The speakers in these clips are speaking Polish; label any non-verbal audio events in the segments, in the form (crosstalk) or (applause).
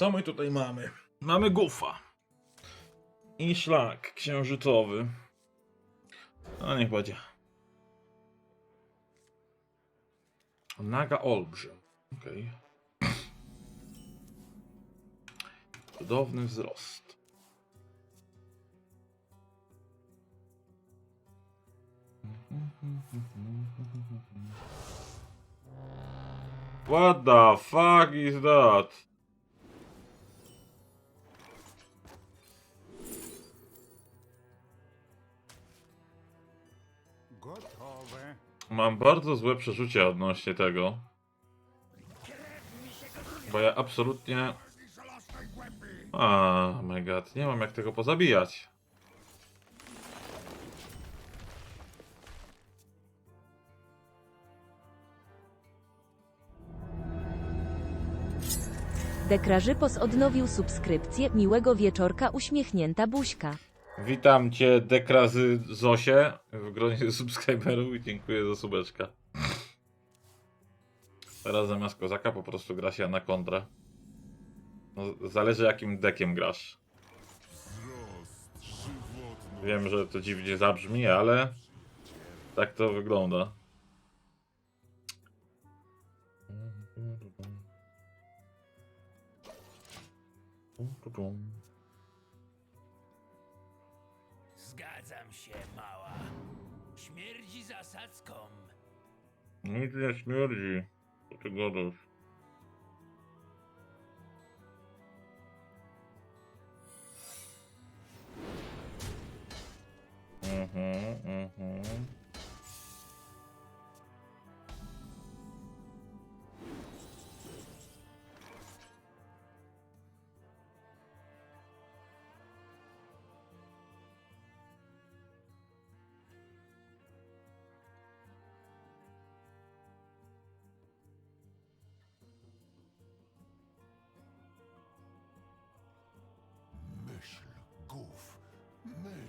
Co my tutaj mamy? Mamy gufa. I szlak księżycowy. No niech będzie. Naga olbrzym. Okej. Cudowny wzrost. What the fuck is that? Mam bardzo złe przeczucia odnośnie tego. Bo ja absolutnie... A, my god, nie mam jak tego pozabijać. Dekrażypos odnowił subskrypcję. Miłego wieczorka, uśmiechnięta buźka. Witam cię, Dekrazy Zosie, w gronie (laughs) subskryberów i dziękuję za subeczka. Teraz zamiast kozaka po prostu gra się na kontrę. No, zależy jakim dekiem grasz. Wiem, że to dziwnie zabrzmi, ale tak to wygląda. Zgadzam się, mała. Śmierdzi zasadzką. Nic nie śmierdzi. Co ty gadasz? Mhm, mhm.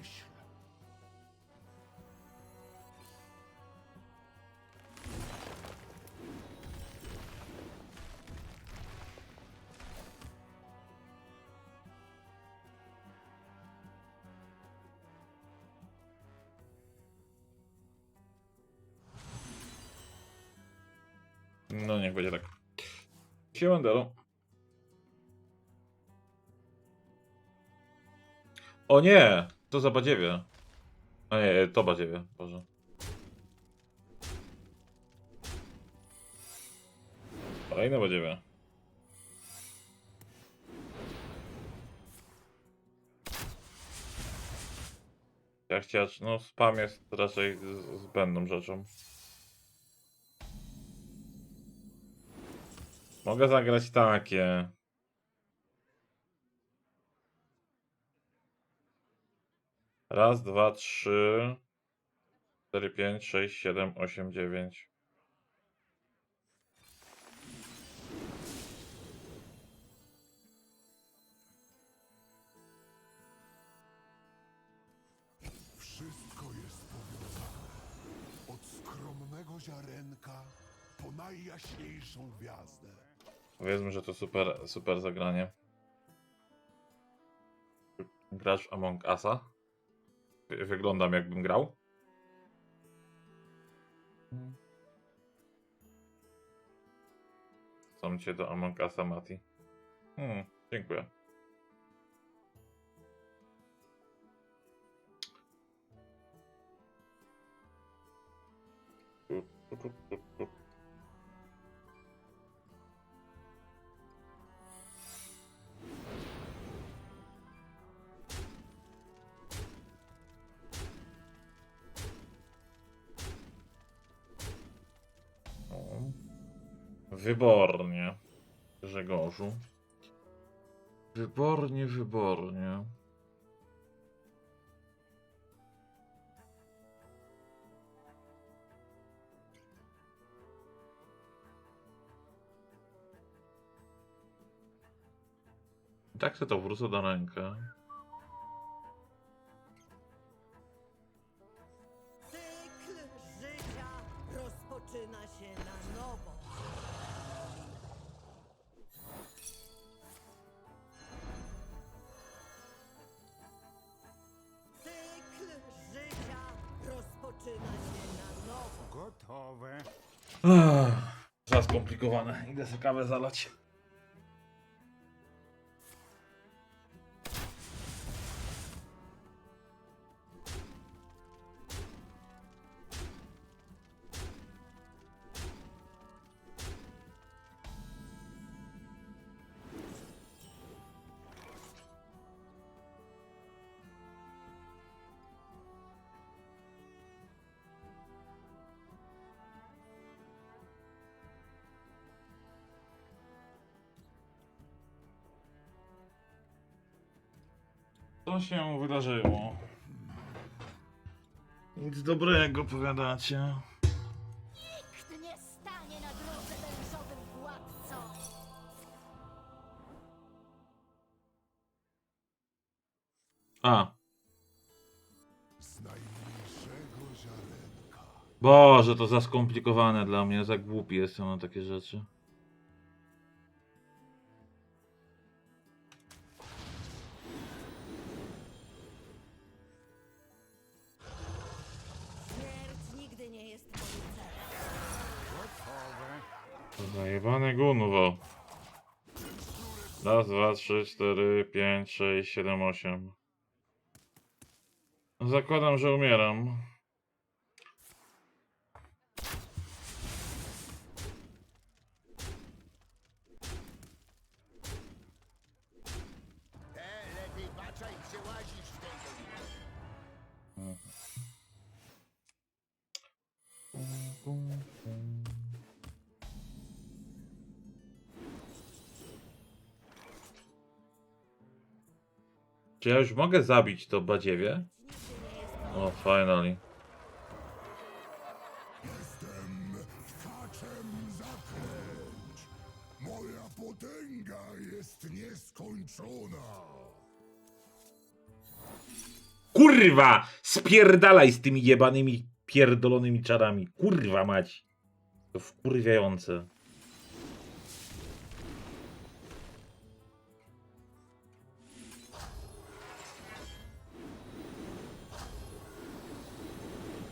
Myśl. No niech będzie tak. Siemandero. O nie! To za badziewie. A nie, to badziewie, Boże. Kolejne badziewie. Jak chciać, no spam jest raczej zbędną rzeczą. Mogę zagrać takie. Raz, dwa, trzy, cztery, pięć, sześć, siedem, osiem, dziewięć. Wszystko jest powiązane. Od skromnego ziarenka po najjaśniejszą gwiazdę. Powiedzmy, że to super, super zagranie. Grasz w Among Usa? Wy- Wyglądam jakbym grał? Co cię do Among Usa, Mati? Hmm, dziękuję. Wybornie, Grzegorzu. Wybornie, wybornie. Tak sobie to wrócę do rękę. Za skomplikowane. Idę sobie kawę zalać. Co się wydarzyło? Nic dobrego powiadacie. Nikt nie stanie na drodze wężowym władcom. A. Boże, to za skomplikowane dla mnie, za głupi jestem na takie rzeczy. Zajebane gunwo. Raz, dwa, trzy, cztery, pięć, sześć, siedem, osiem. Zakładam, że umieram. Czy ja już mogę zabić to badziewie? O, finally. Jestem tkaczem zaklęć. Moja potęga jest nieskończona. Kurwa! Spierdalaj z tymi jebanymi pierdolonymi czarami. Kurwa mać. To wkurwiające.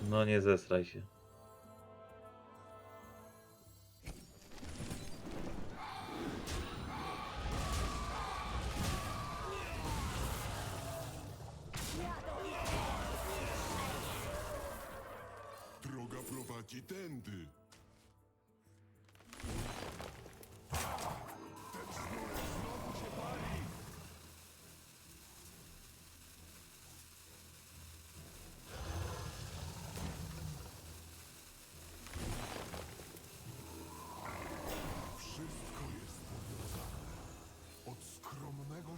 No nie zesraj się. Droga prowadzi tędy.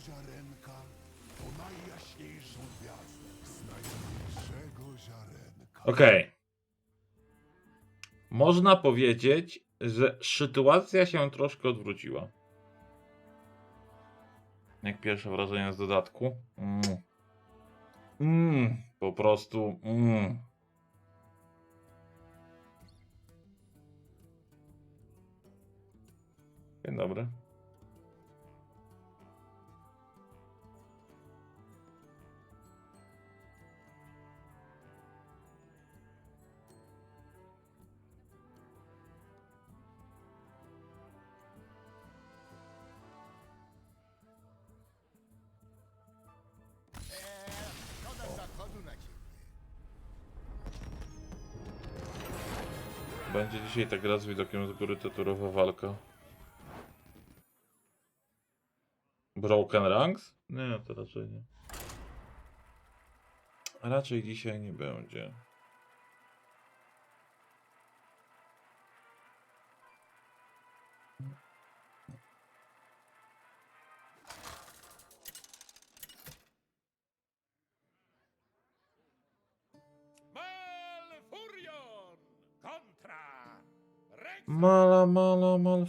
Ziarenka po najjaśniejszą gwiazdę. Z najmniejszego ziarenka. Okej. Można powiedzieć, że sytuacja się troszkę odwróciła. Jak pierwsze wrażenie z dodatku. Mm. Mm, po prostu. Mm. Dzień dobry. Będzie dzisiaj tak raz z widokiem z góry turowa walka. Broken Ranks? Nie, to raczej nie. Raczej dzisiaj nie będzie.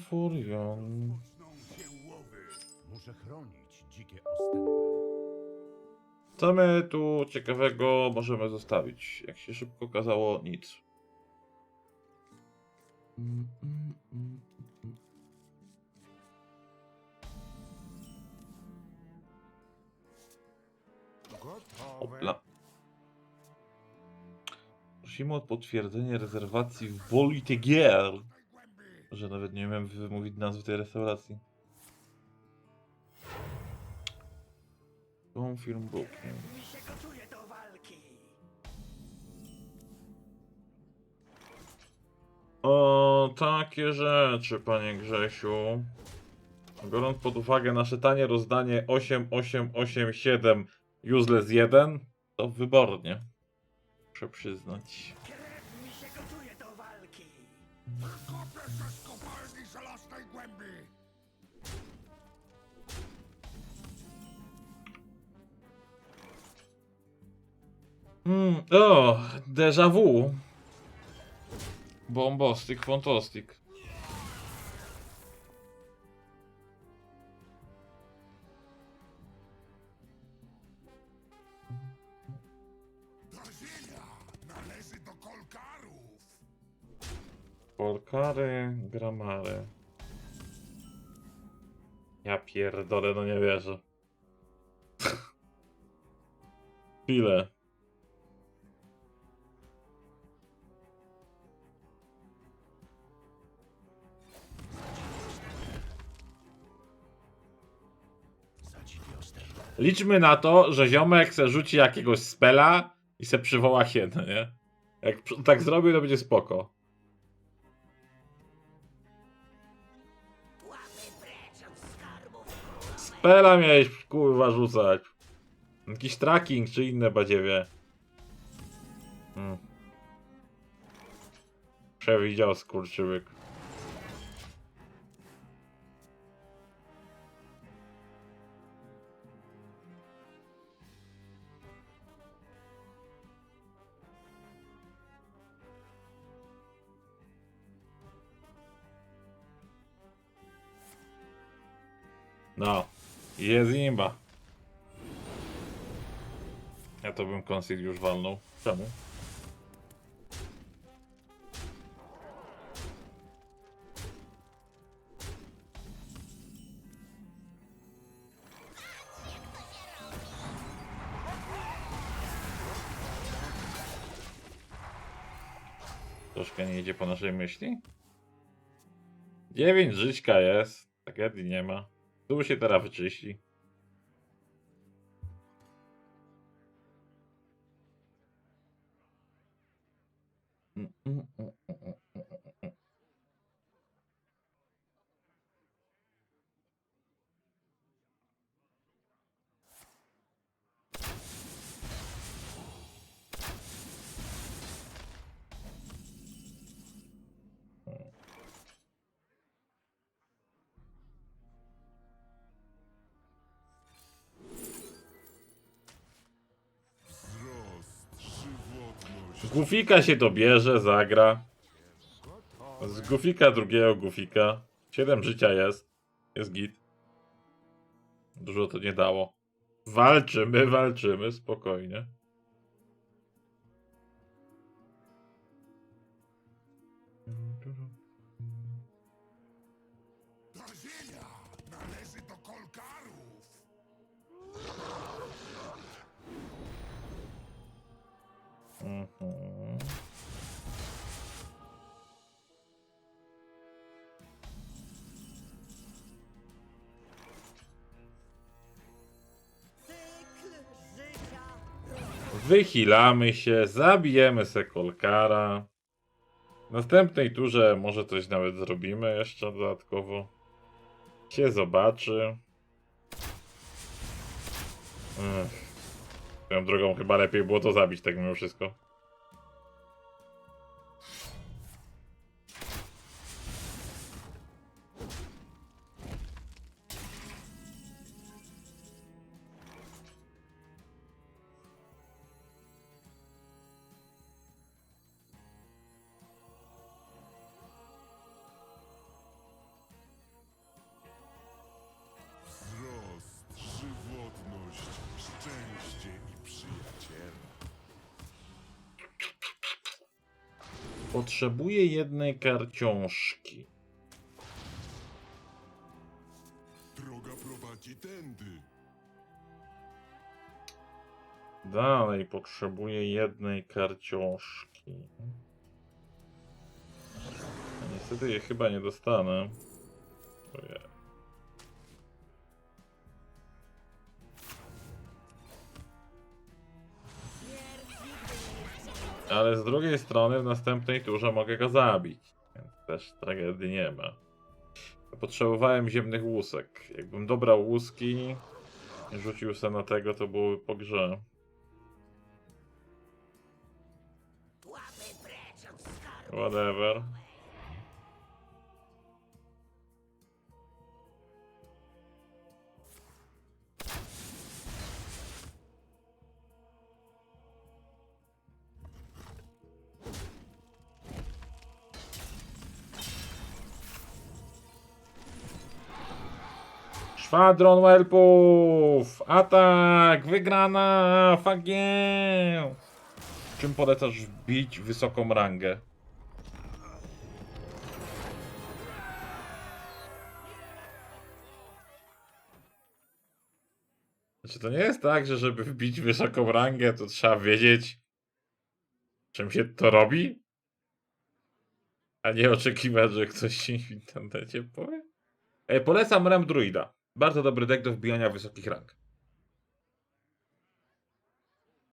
Malfurion. Muszę chronić dzikie ostępy. Co my tu ciekawego możemy zostawić? Jak się szybko okazało, nic. Opla. Prosimy o potwierdzenie rezerwacji w Bolitegier. Że nawet nie umiem wymówić nazwy tej restauracji. Confirm booking. Mi się gotuje do walki. O, takie rzeczy, panie Grzesiu. Biorąc pod uwagę nasze tanie rozdanie 8887 useless 1, to wybornie. Muszę przyznać. Krew mi się gotuje do walki. (laughs) głębi! Mm, o, déjà vu. Bombostik, należy do kolkarów! Polkary, gramary. Ja pierdolę, no nie wierzę. Chwilę. Liczmy na to, że ziomek se rzuci jakiegoś spela i se przywoła hienę, nie? Jak tak zrobię, to będzie spoko. Spela miałeś kurwa rzucać. Jakiś tracking czy inne badziewie. Hmm. Przewidział skurczybyk. Jest imba. Ja to bym Conceal już walnął. Czemu? Troszkę nie idzie po naszej myśli? 9 żyćka jest. Tragedii nie ma. Tu się teraz wyczyści. Żywotność, Gufika się dobierze, zagra. Z Gufika drugiego Gufika. 7 życia jest. Jest git. Dużo to nie dało. Walczymy, walczymy, spokojnie. Mhm. Wychilamy się, zabijemy Sekolkara. W następnej turze może coś nawet zrobimy jeszcze dodatkowo. Się zobaczy. Ech. Swoją drogą chyba lepiej było to zabić tak mimo wszystko. Potrzebuję jednej karciążki. Droga prowadzi tędy. Dalej potrzebuję jednej karciążki. Wtedy je chyba nie dostanę. Ale z drugiej strony w następnej turze mogę go zabić. Więc też tragedii nie ma. Potrzebowałem ziemnych łusek. Jakbym dobrał łuski i rzucił se na tego, to byłoby po grze. Whatever. Szwadron Whelpów! Atak! Wygrana! Fuck yeah! Czym polecasz wbić wysoką rangę? Znaczy to nie jest tak, że żeby wbić wysoką rangę, to trzeba wiedzieć, czym się to robi? A nie oczekiwać, że ktoś w internecie powie? E, polecam Ram Druida. Bardzo dobry deck do wbijania wysokich rank.